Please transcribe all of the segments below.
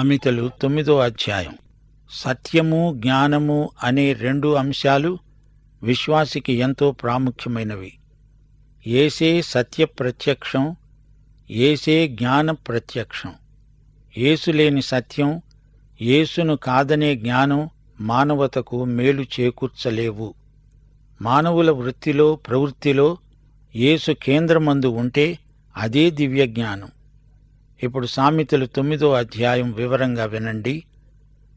సామెతలు తొమ్మిదో అధ్యాయం. సత్యము జ్ఞానము అనే రెండు అంశాలు విశ్వాసికి ఎంతో ప్రాముఖ్యమైనవి. ఏసే సత్య ప్రత్యక్షం ఏసే జ్ఞాన ప్రత్యక్షం. ఏసులేని సత్యం ఏసును కాదనే జ్ఞానం మానవతకు మేలు చేకూర్చలేవు. మానవుల వృత్తిలో ప్రవృత్తిలో ఏసు కేంద్రమందు ఉంటే అదే దివ్య జ్ఞానం ఇప్పుడు సామెతలు తొమ్మిదో అధ్యాయం వివరంగా వినండి.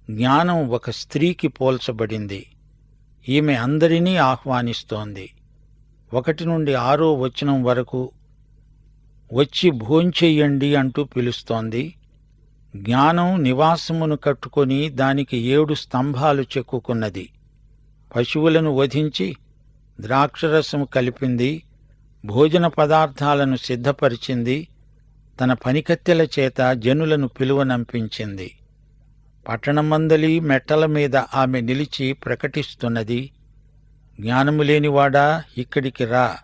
జ్ఞానం ఒక స్త్రీకి పోల్చబడింది. ఈమె అందరినీ ఆహ్వానిస్తోంది. ఒకటి నుండి ఆరో వచనం వరకు వచ్చి భోంచెయ్యండి అంటూ పిలుస్తోంది. జ్ఞానం నివాసమును కట్టుకొని దానికి ఏడు స్తంభాలు చెక్కుకున్నది. పశువులను వధించి ద్రాక్షరసము కలిపింది. భోజన పదార్థాలను సిద్ధపరిచింది. తన పనికత్తెల చేత జనులను పిలువనంపించింది. పట్టణమందలి మెట్టల మీద ఆమె నిలిచి ప్రకటిస్తున్నది జ్ఞానము లేనివాడా? ఇక్కడికి రా.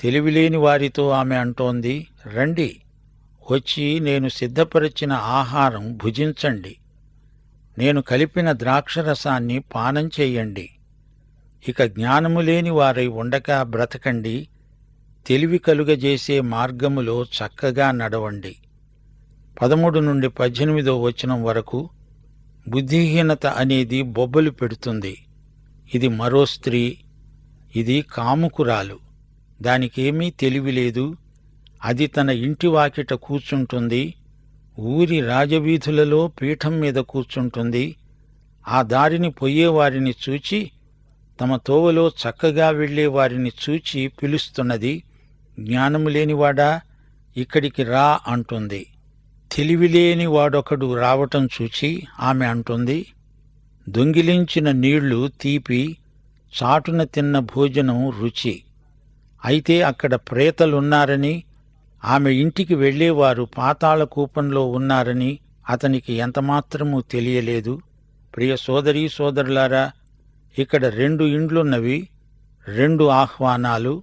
తెలివిలేని వారితో ఆమె అంటోంది రండి. వచ్చి నేను సిద్ధపరిచిన ఆహారం భుజించండి. నేను కలిపిన ద్రాక్షరసాన్ని పానం చెయ్యండి ఇక జ్ఞానము లేని వారై ఉండక బ్రతకండి. తెలివి కలుగజేసే మార్గములో చక్కగా నడవండి. పదమూడు నుండి పద్దెనిమిదో వచనం వరకు బుద్ధిహీనత అనేది బొబ్బలు పెడుతుంది. ఇది మరో స్త్రీ ఇది కాముకురాలు. దానికేమీ తెలివి లేదు. అది తన ఇంటి వాకిట కూర్చుంటుంది. ఊరి రాజవీధులలో పీఠం మీద కూర్చుంటుంది. ఆ దారిని పొయ్యేవారిని చూచి తమ తోవలో చక్కగా వెళ్ళే వారిని చూచి పిలుస్తున్నది జ్ఞానము లేనివాడా? ఇక్కడికి రా అంటుంది. తెలివిలేని వాడొకడు రావటం చూచి ఆమె అంటుంది దొంగిలించిన నీళ్ళు తీపి చాటున తిన్న భోజనం రుచి. అయితే అక్కడ ప్రేతలున్నారని ఆమె ఇంటికి వెళ్ళేవారు పాతాళ కూపంలో ఉన్నారని అతనికి ఎంతమాత్రమూ తెలియలేదు. ప్రియ సోదరీ సోదరులారా ఇక్కడ రెండు ఇండ్లున్నవి రెండు ఆహ్వానాలు.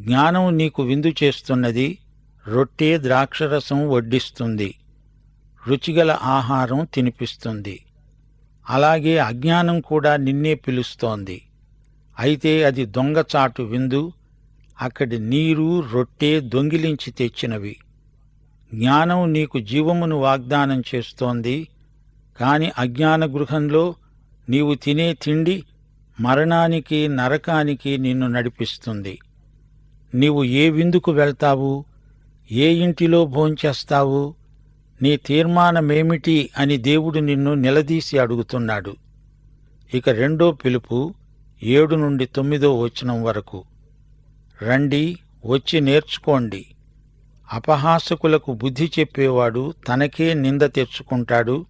జ్ఞానం నీకు విందు చేస్తున్నది రొట్టె ద్రాక్షరసం వడ్డిస్తుంది రుచిగల ఆహారం తినిపిస్తుంది. అలాగే అజ్ఞానం కూడా నిన్నే పిలుస్తోంది. అయితే అది దొంగచాటు విందు అక్కడి నీరు రొట్టె దొంగిలించి తెచ్చినవి. జ్ఞానం నీకు జీవమును వాగ్దానం చేస్తోంది కాని అజ్ఞాన గృహంలో నీవు తినే తిండి మరణానికి నరకానికి నిన్ను నడిపిస్తుంది. నీవు ఏ విందుకు వెళ్తావు? ఏ ఇంటిలో భోంచేస్తావు? నీ తీర్మానమేమిటి అని దేవుడు నిన్ను నిలదీసి అడుగుతున్నాడు. ఇక రెండో పిలుపు ఏడు నుండి తొమ్మిదో వచనం వరకు. రండి వచ్చి నేర్చుకోండి. అపహాసకులకు బుద్ధి చెప్పేవాడు తనకే నింద తెచ్చుకుంటాడు.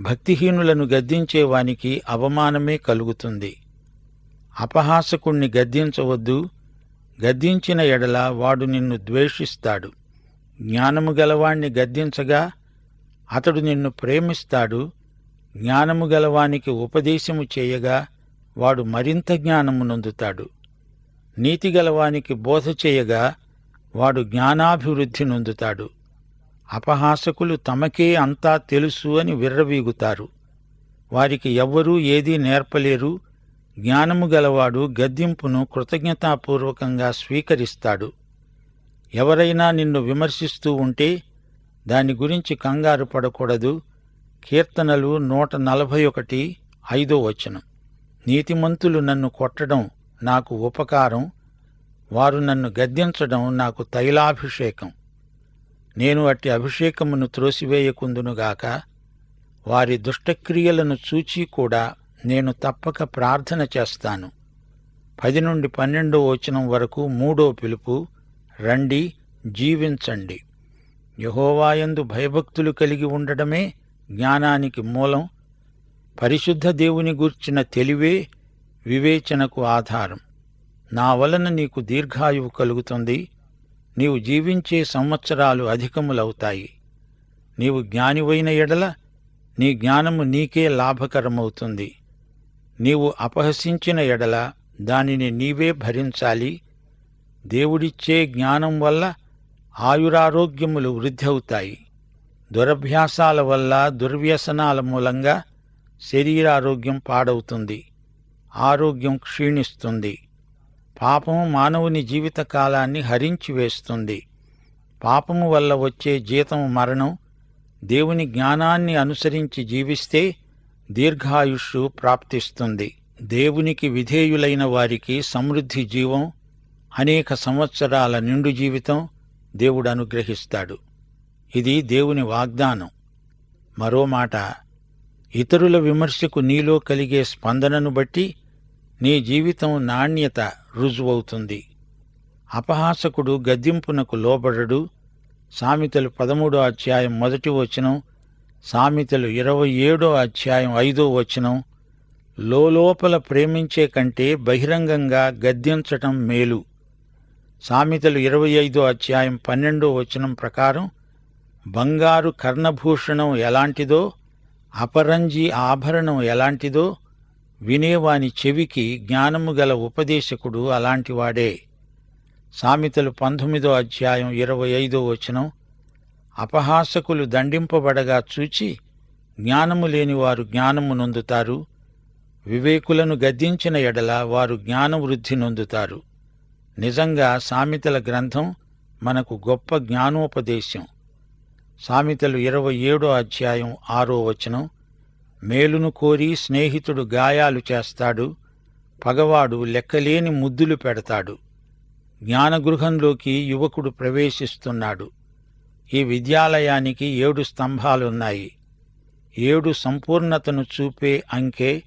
భక్తిహీనులను గద్దించేవానికి అవమానమే కలుగుతుంది. అపహాసకుణ్ణి గద్దించవద్దు. గద్దించిన ఎడల వాడు నిన్ను ద్వేషిస్తాడు. జ్ఞానము గలవాణ్ణి గద్దించగా అతడు నిన్ను ప్రేమిస్తాడు. జ్ఞానము గలవానికి ఉపదేశము చేయగా వాడు మరింత జ్ఞానము నొందుతాడు. నీతి గలవానికి బోధ చేయగా వాడు జ్ఞానాభివృద్ధి నొందుతాడు. అపహాసకులు తమకే అంతా తెలుసు అని విర్రవీగుతారు. వారికి ఎవ్వరూ ఏదీ నేర్పలేరు. జ్ఞానము గలవాడు గద్దింపును కృతజ్ఞతాపూర్వకంగా స్వీకరిస్తాడు. ఎవరైనా నిన్ను విమర్శిస్తూ ఉంటే దాని గురించి కంగారు పడకూడదు. కీర్తనలు నూట నలభై ఒకటి ఐదో వచనం. నీతిమంతులు నన్ను కొట్టడం నాకు ఉపకారం. వారు నన్ను గద్దించడం నాకు తైలాభిషేకం. నేను అట్టి అభిషేకమును త్రోసివేయకుందునుగాక వారి దుష్టక్రియలను చూచి కూడా నేను తప్పక ప్రార్థన చేస్తాను. పది నుండి పన్నెండో వచనం వరకు మూడో పిలుపు రండి జీవించండి. యహోవాయందు భయభక్తులు కలిగి ఉండడమే జ్ఞానానికి మూలం. పరిశుద్ధ దేవుని గూర్చిన తెలివే వివేచనకు ఆధారం. నా వలన నీకు దీర్ఘాయువు కలుగుతుంది. నీవు జీవించే సంవత్సరాలు అధికములవుతాయి. నీవు జ్ఞానివైన ఎడల నీ జ్ఞానము నీకే లాభకరమవుతుంది. నీవు అపహసించిన ఎడల దానిని నీవే భరించాలి. దేవుడిచ్చే జ్ఞానం వల్ల ఆయురారోగ్యములు వృద్ధి అవుతాయి దురభ్యాసాల వల్ల దుర్వ్యసనాల మూలంగా శరీరారోగ్యం పాడవుతుంది. ఆరోగ్యం క్షీణిస్తుంది. పాపం మానవుని జీవితకాలాన్ని హరించి వేస్తుంది. పాపము వల్ల వచ్చే జీతం మరణం దేవుని జ్ఞానాన్ని అనుసరించి జీవిస్తే దీర్ఘాయుష్షు ప్రాప్తిస్తుంది. దేవునికి విధేయులైన వారికి సమృద్ధి జీవం అనేక సంవత్సరాల నిండు జీవితం దేవుడు అనుగ్రహిస్తాడు. ఇది దేవుని వాగ్దానం. మరో మాట ఇతరుల విమర్శకు నీలో కలిగే స్పందనను బట్టి నీ జీవితం నాణ్యత రుజువవుతుంది. అపహాసకుడు గద్దింపునకు లోబడడు. సామెతలు పదమూడో అధ్యాయం మొదటి వచనం సామెతలు ఇరవై ఏడో అధ్యాయం ఐదో వచనం లోపల ప్రేమించే కంటే బహిరంగంగా గద్దించటం మేలు. సామెతలు ఇరవై ఐదో అధ్యాయం పన్నెండో వచనం ప్రకారం బంగారు కర్ణభూషణం ఎలాంటిదో అపరంజి ఆభరణం ఎలాంటిదో వినేవాని చెవికి జ్ఞానము గల ఉపదేశకుడు అలాంటివాడే సామెతలు పంతొమ్మిదో అధ్యాయం ఇరవై ఐదో వచనం అపహాసకులు దండింపబడగా చూచి జ్ఞానము లేనివారు జ్ఞానము నొందుతారు. వివేకులను గద్దించిన ఎడల వారు జ్ఞానవృద్ధి నొందుతారు. నిజంగా సామెతల గ్రంథం మనకు గొప్ప జ్ఞానోపదేశం. సామెతలు ఇరవై ఏడో అధ్యాయం ఆరో వచనం. మేలును కోరి స్నేహితుడు గాయాలు చేస్తాడు. పగవాడు లెక్కలేని ముద్దులు పెడతాడు. జ్ఞానగృహంలోకి యువకుడు ప్రవేశిస్తున్నాడు. ఈ విద్యాలయానికి ఏడు స్తంభాలున్నాయి. ఏడు సంపూర్ణతను చూపే అంకె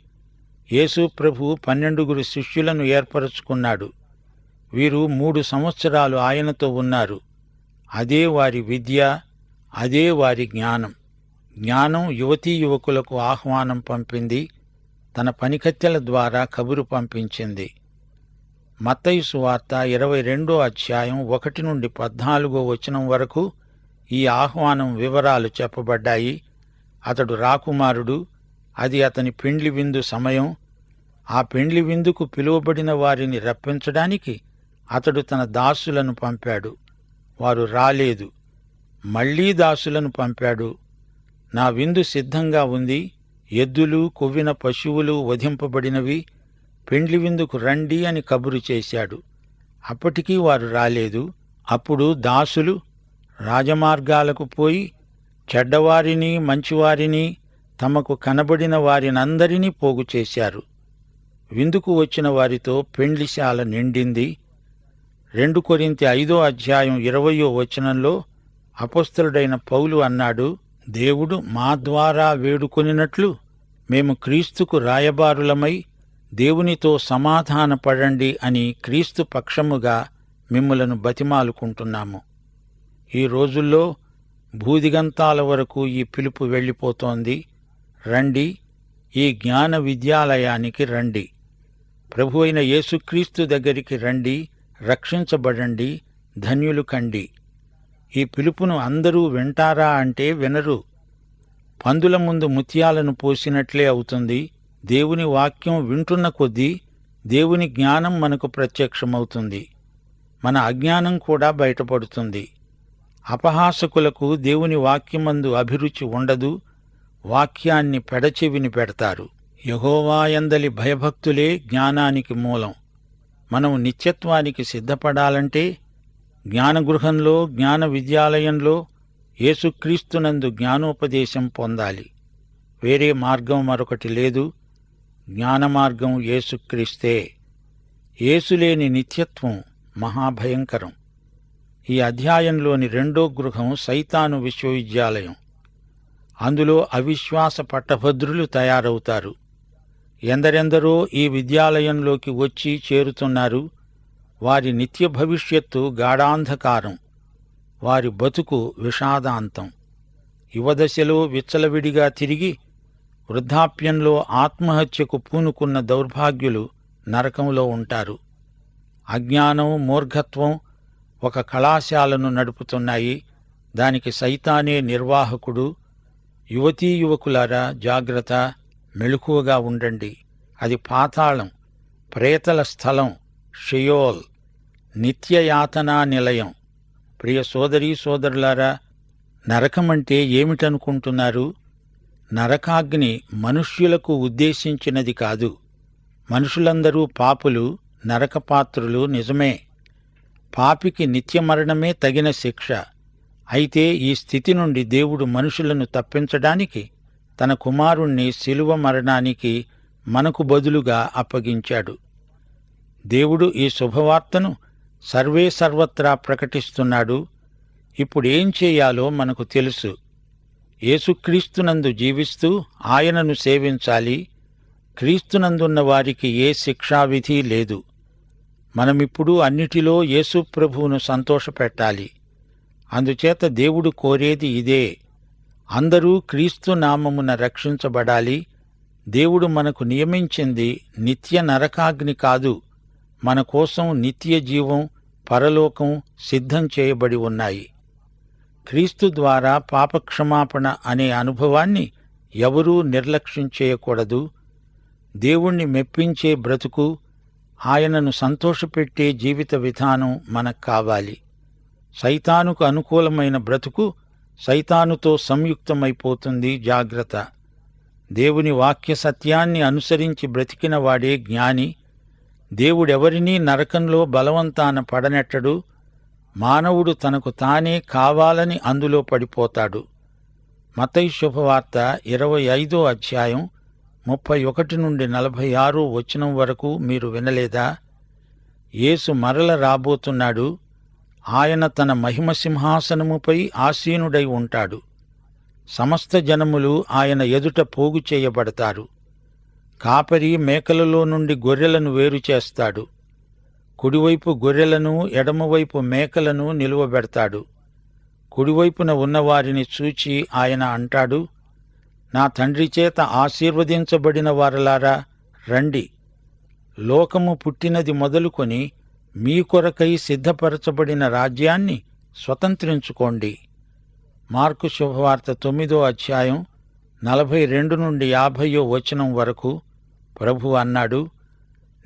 యేసు ప్రభు పన్నెండుగురు శిష్యులను ఏర్పరచుకున్నాడు. వీరు మూడు సంవత్సరాలు ఆయనతో ఉన్నారు. అదే వారి విద్య అదే వారి జ్ఞానం. జ్ఞానం యువతీ యువకులకు ఆహ్వానం పంపింది తన పనికత్తెల ద్వారా కబురు పంపించింది. మత్తయుసు వార్త ఇరవై రెండో అధ్యాయం ఒకటి నుండి పద్నాలుగో వచనం వరకు ఈ ఆహ్వానం వివరాలు చెప్పబడ్డాయి. అతడు రాకుమారుడు అది అతని పెండ్లి విందు సమయం. ఆ పెండ్లి విందుకు పిలువబడిన వారిని రప్పించడానికి అతడు తన దాసులను పంపాడు. వారు రాలేదు. మళ్ళీ దాసులను పంపాడు. నా విందు సిద్ధంగా ఉంది. ఎద్దులు కొవ్విన పశువులు వధింపబడినవి. పెండ్లి విందుకు రండి అని కబురు చేశాడు. అప్పటికీ వారు రాలేదు. అప్పుడు దాసులు రాజమార్గాలకు పోయి చెడ్డవారిని మంచివారిని తమకు కనబడిన వారినందరినీ పోగు చేశారు. విందుకు వచ్చిన వారితో పెండ్లిశాల నిండింది. రెండు కొరింత ఐదో అధ్యాయం ఇరవయో వచనంలో అపస్తులుడైన పౌలు అన్నాడు దేవుడు మా ద్వారా వేడుకొనినట్లు మేము క్రీస్తుకు రాయబారులమై దేవునితో సమాధానపడండి అని క్రీస్తు పక్షముగా మిమ్ములను బతిమాలుకుంటున్నాము. ఈ రోజుల్లో భూదిగంతాల వరకు ఈ పిలుపు వెళ్ళిపోతోంది. రండి ఈ జ్ఞాన విద్యాలయానికి రండి. ప్రభు అయిన యేసుక్రీస్తు దగ్గరికి రండి రక్షించబడండి ధన్యులు కండి. ఈ పిలుపును అందరూ వింటారా అంటే వినరు. పందుల ముందు ముత్యాలను పోసినట్లే అవుతుంది. దేవుని వాక్యం వింటున్న కొద్దీ దేవుని జ్ఞానం మనకు ప్రత్యక్షమవుతుంది. మన అజ్ఞానం కూడా బయటపడుతుంది. అపహాసకులకు దేవుని వాక్యమందు అభిరుచి ఉండదు వాక్యాన్ని పెడచెవిని పెడతారు. యహోవాయందలి భయభక్తులే జ్ఞానానికి మూలం. మనం నిత్యత్వానికి సిద్ధపడాలంటే జ్ఞానగృహంలో జ్ఞాన విద్యాలయంలో యేసుక్రీస్తునందు జ్ఞానోపదేశం పొందాలి. వేరే మార్గం మరొకటి లేదు. జ్ఞాన మార్గం యేసుక్రీస్తే. యేసులేని నిత్యత్వం మహాభయంకరం. ఈ అధ్యాయంలోని రెండో గృహం సైతాను విశ్వవిద్యాలయం. అందులో అవిశ్వాస పట్టభద్రులు తయారవుతారు. ఎందరెందరో ఈ విద్యాలయంలోకి వచ్చి చేరుతున్నారు. వారి నిత్య భవిష్యత్తు గాఢాంధకారం. వారి బతుకు విషాదాంతం. యువదశలో విచ్చలవిడిగా తిరిగి వృద్ధాప్యంలో ఆత్మహత్యకు పూనుకున్న దౌర్భాగ్యులు నరకంలో ఉంటారు. అజ్ఞానం మూర్ఘత్వం ఒక కళాశాలను నడుపుతున్నాయి. దానికి సైతానే నిర్వాహకుడు. యువతీ యువకులారా జాగ్రత్త మెళుకువగా ఉండండి. అది పాతాళం ప్రేతల స్థలం షియోల్ నిత్యయాతనా నిలయం. ప్రియ సోదరీ సోదరులారా నరకమంటే ఏమిటనుకుంటున్నారు? నరకాగ్ని మనుష్యులకు ఉద్దేశించినది కాదు. మనుషులందరూ పాపులు నరకపాత్రులు నిజమే. పాపికి నిత్యమరణమే తగిన శిక్ష. అయితే ఈ స్థితి నుండి దేవుడు మనుషులను తప్పించడానికి తన కుమారుణ్ణి శిలువ మరణానికి మనకు బదులుగా అప్పగించాడు. దేవుడు ఈ శుభవార్తను సర్వే సర్వత్రా ప్రకటిస్తున్నాడు. ఇప్పుడేం చేయాలో మనకు తెలుసు. ఏసుక్రీస్తునందు జీవిస్తూ ఆయనను సేవించాలి. క్రీస్తునందున్న వారికి ఏ శిక్షావిధి లేదు. మనమిప్పుడు అన్నిటిలో యేసు ప్రభువును సంతోషపెట్టాలి. అందుచేత దేవుడు కోరేది ఇదే. అందరూ క్రీస్తు నామమున రక్షించబడాలి. దేవుడు మనకు నియమించింది నిత్య నరకాగ్ని కాదు. మన కోసం నిత్య జీవం పరలోకం సిద్ధం చేయబడి ఉన్నాయి. క్రీస్తు ద్వారా పాపక్షమాపణ అనే అనుభవాన్ని ఎవరూ నిర్లక్ష్యం చేయకూడదు. దేవుణ్ణి మెప్పించే బ్రతుకు ఆయనను సంతోషపెట్టే జీవిత విధానం మనకు కావాలి. సైతానుకు అనుకూలమైన బ్రతుకు సైతానుతో సంయుక్తమైపోతుంది జాగ్రత్త. దేవుని వాక్య సత్యాన్ని అనుసరించి బ్రతికిన వాడే జ్ఞాని. దేవుడెవరినీ నరకంలో బలవంతాన పడనెట్టడు. మానవుడు తనకు తానే కావాలని అందులో పడిపోతాడు. మతై శుభవార్త ఇరవై ఐదో అధ్యాయం ముప్పై ఒకటి నుండి నలభై ఆరు వచనం వరకు మీరు వినలేదా? యేసు మరల రాబోతున్నాడు. ఆయన తన మహిమ సింహాసనముపై ఆసీనుడై ఉంటాడు. సమస్త జనములు ఆయన ఎదుట పోగు చేయబడతారు. కాపరి మేకలలో నుండి గొర్రెలను వేరు చేస్తాడు. కుడివైపు గొర్రెలను ఎడమవైపు మేకలను నిలువబెడతాడు. కుడివైపున ఉన్నవారిని చూచి ఆయన అంటాడు నా తండ్రి చేత ఆశీర్వదించబడిన వారలారా రండి. లోకము పుట్టినది మొదలుకొని మీ కొరకై సిద్ధపరచబడిన రాజ్యాన్ని స్వతంత్రించుకోండి. మార్కు శుభవార్త తొమ్మిదో అధ్యాయం నలభై రెండు నుండి యాభయో వచనం వరకు ప్రభు అన్నాడు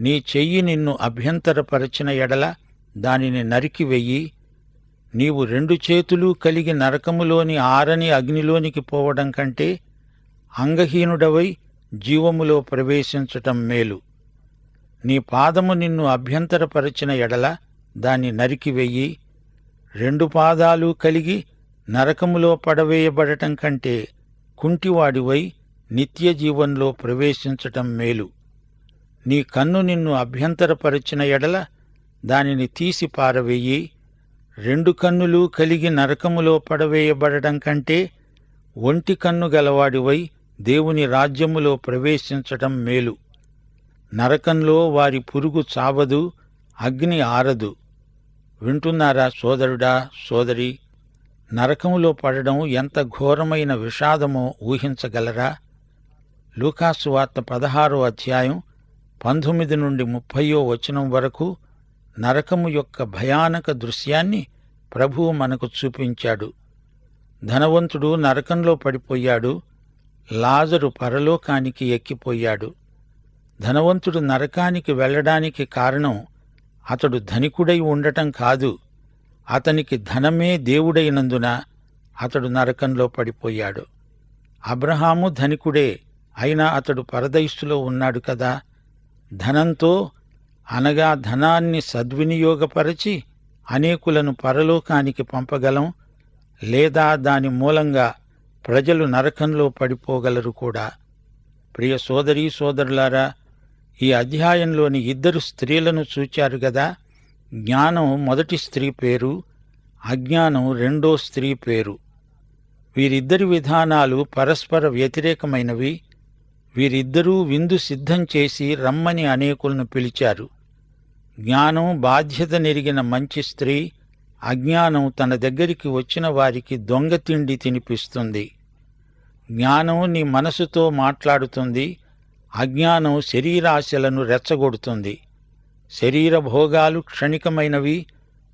నీ చెయ్యి నిన్ను అభ్యంతరపరచిన ఎడల దానిని నరికివెయ్యి నీవు రెండు చేతులు కలిగి నరకములోని ఆరని అగ్నిలోనికి పోవడం కంటే అంగహీనుడవై జీవములో ప్రవేశించటం మేలు. నీ పాదము నిన్ను అభ్యంతరపరచిన ఎడల దాన్ని నరికివెయ్యి రెండు పాదాలు కలిగి నరకములో పడవేయబడటం కంటే కుంటివాడివై నిత్య జీవంలో ప్రవేశించటం మేలు. నీ కన్ను నిన్ను అభ్యంతరపరిచిన ఎడల దానిని తీసి పారవేయి. రెండు కన్నులు కలిగి నరకములో పడవేయబడటం కంటే ఒంటి కన్ను గలవాడివై దేవుని రాజ్యములో ప్రవేశించటం మేలు. నరకంలో వారి పురుగు చావదు అగ్ని ఆరదు. వింటున్నారా సోదరుడా సోదరి? నరకములో పడడం ఎంత ఘోరమైన విషాదమో ఊహించగలరా? లూకాసు వార్త పదహారో అధ్యాయం పంతొమ్మిది నుండి ముప్పయో వచనం వరకు నరకము యొక్క భయానక దృశ్యాన్ని ప్రభువు మనకు చూపించాడు. ధనవంతుడు నరకంలో పడిపోయాడు లాజరు పరలోకానికి ఎక్కిపోయాడు. ధనవంతుడు నరకానికి వెళ్ళడానికి కారణం అతడు ధనికుడై ఉండటం కాదు. అతనికి ధనమే దేవుడైనందున అతడు నరకంలో పడిపోయాడు. అబ్రహాము ధనికుడే అయినా అతడు పరదయస్సులో ఉన్నాడు కదా. ధనంతో అనగా ధనాన్ని సద్వినియోగపరచి అనేకులను పరలోకానికి పంపగలం లేదా దాని మూలంగా ప్రజలు నరకంలో పడిపోగలరు కూడా. ప్రియ సోదరీ సోదరులారా ఈ అధ్యాయంలోని ఇద్దరు స్త్రీలను చూచారు గదా? జ్ఞానం మొదటి స్త్రీ పేరు అజ్ఞానం రెండో స్త్రీ పేరు. వీరిద్దరి విధానాలు పరస్పర వ్యతిరేకమైనవి. వీరిద్దరూ విందు సిద్ధం చేసి రమ్మని అనేకులను పిలిచారు. జ్ఞానం బాధ్యత నెరిగిన మంచి స్త్రీ అజ్ఞానం తన దగ్గరికి వచ్చిన వారికి దొంగ తిండి తినిపిస్తుంది. జ్ఞానం నీ మనసుతో మాట్లాడుతుంది. అజ్ఞానం శరీరాశలను రెచ్చగొడుతుంది. శరీర భోగాలు క్షణికమైనవి.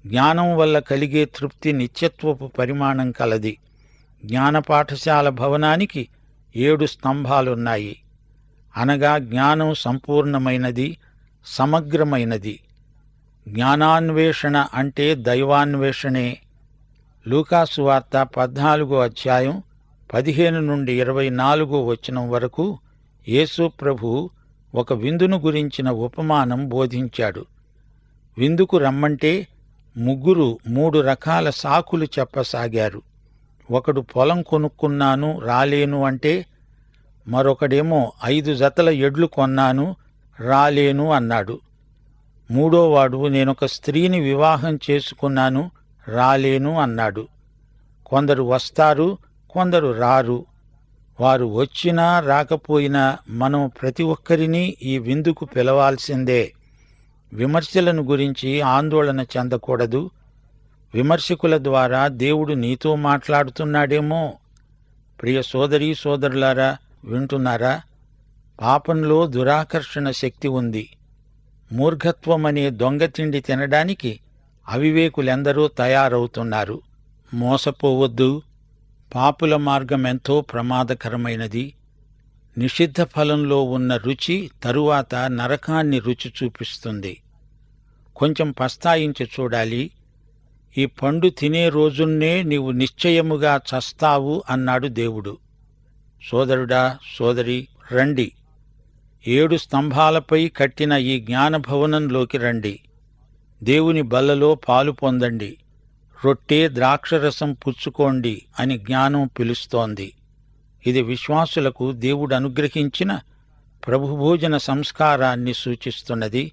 జ్ఞానం వల్ల కలిగే తృప్తి నిత్యత్వపు పరిమాణం కలది. జ్ఞాన పాఠశాల భవనానికి ఏడు స్తంభాలున్నాయి. అనగా జ్ఞానం సంపూర్ణమైనది సమగ్రమైనది. జ్ఞానాన్వేషణ అంటే దైవాన్వేషణే. లూకాసు వార్త పద్నాలుగో అధ్యాయం పదిహేను నుండి ఇరవై నాలుగో వచనం వరకు యేసు ప్రభు ఒక విందును గురించిన ఉపమానం బోధించాడు. విందుకు రమ్మంటే ముగ్గురు మూడు రకాల సాకులు చెప్పసాగారు. ఒకడు పొలం కొనుక్కున్నాను రాలేను అంటే మరొకడేమో ఐదు జతల ఎడ్లు కొన్నాను రాలేను అన్నాడు. మూడోవాడు నేనొక స్త్రీని వివాహం చేసుకున్నాను రాలేను అన్నాడు. కొందరు వస్తారు కొందరు రారు. వారు వచ్చినా రాకపోయినా మనం ప్రతి ఒక్కరినీ ఈ విందుకు పిలవాల్సిందే. విమర్శలను గురించి ఆందోళన చెందకూడదు. విమర్శకుల ద్వారా దేవుడు నీతో మాట్లాడుతున్నాడేమో. ప్రియ సోదరీ సోదరులారా వింటున్నారా? పాపంలో దురాకర్షణ శక్తి ఉంది. మూర్ఘత్వమనే దొంగతిండి తినడానికి అవివేకులెందరూ తయారవుతున్నారు. మోసపోవద్దు. పాపుల మార్గం ఎంతో ప్రమాదకరమైనది. నిషిద్ధ ఫలంలో ఉన్న రుచి తరువాత నరకాన్ని రుచి చూపిస్తుంది. కొంచెం పస్తాయించి చూడాలి. ఈ పండు తినే రోజున్నే నీవు నిశ్చయముగా చస్తావు అన్నాడు దేవుడు. సోదరుడా సోదరి రండి. ఏడు స్తంభాలపై కట్టిన ఈ జ్ఞానభవనంలోకి రండి. దేవుని బల్లలో పాలు పొందండి. రొట్టె ద్రాక్షరసం పుచ్చుకోండి అని జ్ఞానం పిలుస్తోంది. ఇది విశ్వాసులకు దేవుడు అనుగ్రహించిన ప్రభుభోజన సంస్కారాన్ని సూచిస్తున్నది.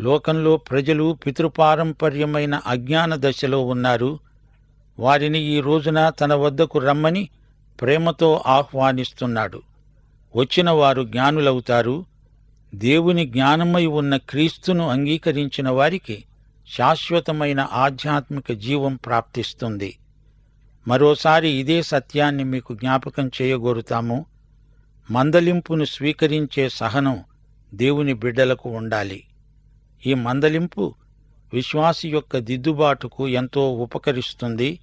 లోకంలో ప్రజలు పితృపారంపర్యమైన అజ్ఞాన దశలో ఉన్నారు. వారిని ఈ రోజున తన వద్దకు రమ్మని ప్రేమతో ఆహ్వానిస్తున్నాడు. వచ్చిన వారు జ్ఞానులవుతారు. దేవుని జ్ఞానమై ఉన్న క్రీస్తును అంగీకరించిన వారికి శాశ్వతమైన ఆధ్యాత్మిక జీవం ప్రాప్తిస్తుంది. మరోసారి ఇదే సత్యాన్ని మీకు జ్ఞాపకం చేయగోరుతాము. మందలింపును స్వీకరించే సహనం దేవుని బిడ్డలకు ఉండాలి. ఈ మందలింపు విశ్వాసి యొక్క దిద్దుబాటుకు ఎంతో ఉపకరిస్తుంది.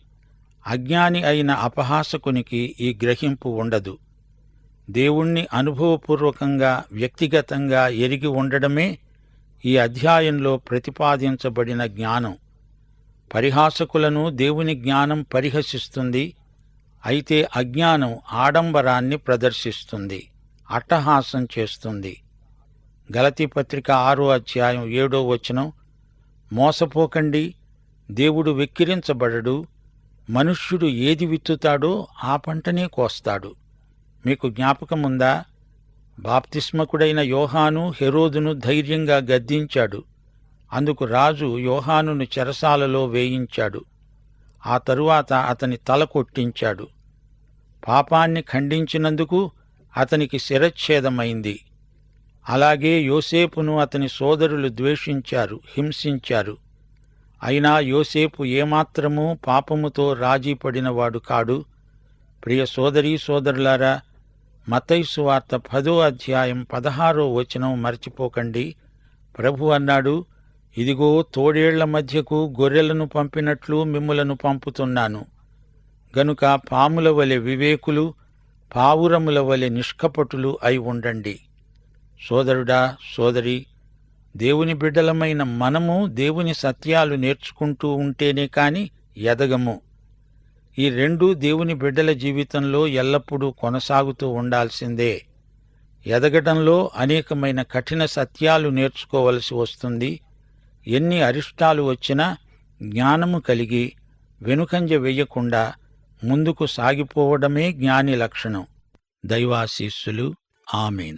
అజ్ఞాని అయిన అపహాసకునికి ఈ గ్రహింపు ఉండదు. దేవుణ్ణి అనుభవపూర్వకంగా వ్యక్తిగతంగా ఎరిగి ఉండడమే ఈ అధ్యాయంలో ప్రతిపాదించబడిన జ్ఞానం. పరిహాసకులను దేవుని జ్ఞానం పరిహసిస్తుంది అయితే అజ్ఞానం ఆడంబరాన్ని ప్రదర్శిస్తుంది అట్టహాసం చేస్తుంది. గలతి పత్రిక ఆరో అధ్యాయం ఏడో వచనం మోసపోకండి దేవుడు వెక్కిరించబడడు మనుష్యుడు ఏది విత్తుతాడో ఆ పంటనే కోస్తాడు. మీకు జ్ఞాపకముందా? బాప్తిస్మకుడైన యోహాను హెరోదును ధైర్యంగా గద్దించాడు. అందుకు రాజు యోహానును చెరసాలలో వేయించాడు. ఆ తరువాత అతని తల కొట్టించాడు. పాపాన్ని ఖండించినందుకు అతనికి శిరచ్ఛేదమైంది. అలాగే యోసేపును అతని సోదరులు ద్వేషించారు హింసించారు. అయినా యోసేపు ఏమాత్రమూ పాపముతో రాజీ పడినవాడు కాడు. ప్రియ సోదరీ సోదరులారా మతైసు వార్త పదో అధ్యాయం పదహారో వచనం మర్చిపోకండి. ప్రభు అన్నాడు ఇదిగో తోడేళ్ళ మధ్యకు గొర్రెలను పంపినట్లు మిమ్ములను పంపుతున్నాను. గనుక పాముల వలె వివేకులు పావురముల వలె నిష్కపటులు అయి ఉండండి. సోదరుడా సోదరి దేవుని బిడ్డలమైన మనము దేవుని సత్యాలు నేర్చుకుంటూ ఉంటేనే కాని ఎదగము. ఈ రెండు దేవుని బిడ్డల జీవితంలో ఎల్లప్పుడూ కొనసాగుతూ ఉండాల్సిందే. ఎదగటంలో అనేకమైన కఠిన సత్యాలు నేర్చుకోవలసి వస్తుంది. ఎన్ని అరిష్టాలు వచ్చినా జ్ఞానము కలిగి వెనుకంజ వెయ్యకుండా ముందుకు సాగిపోవడమే జ్ఞాని లక్షణం. దైవాశీస్సులు. ఆమెన్.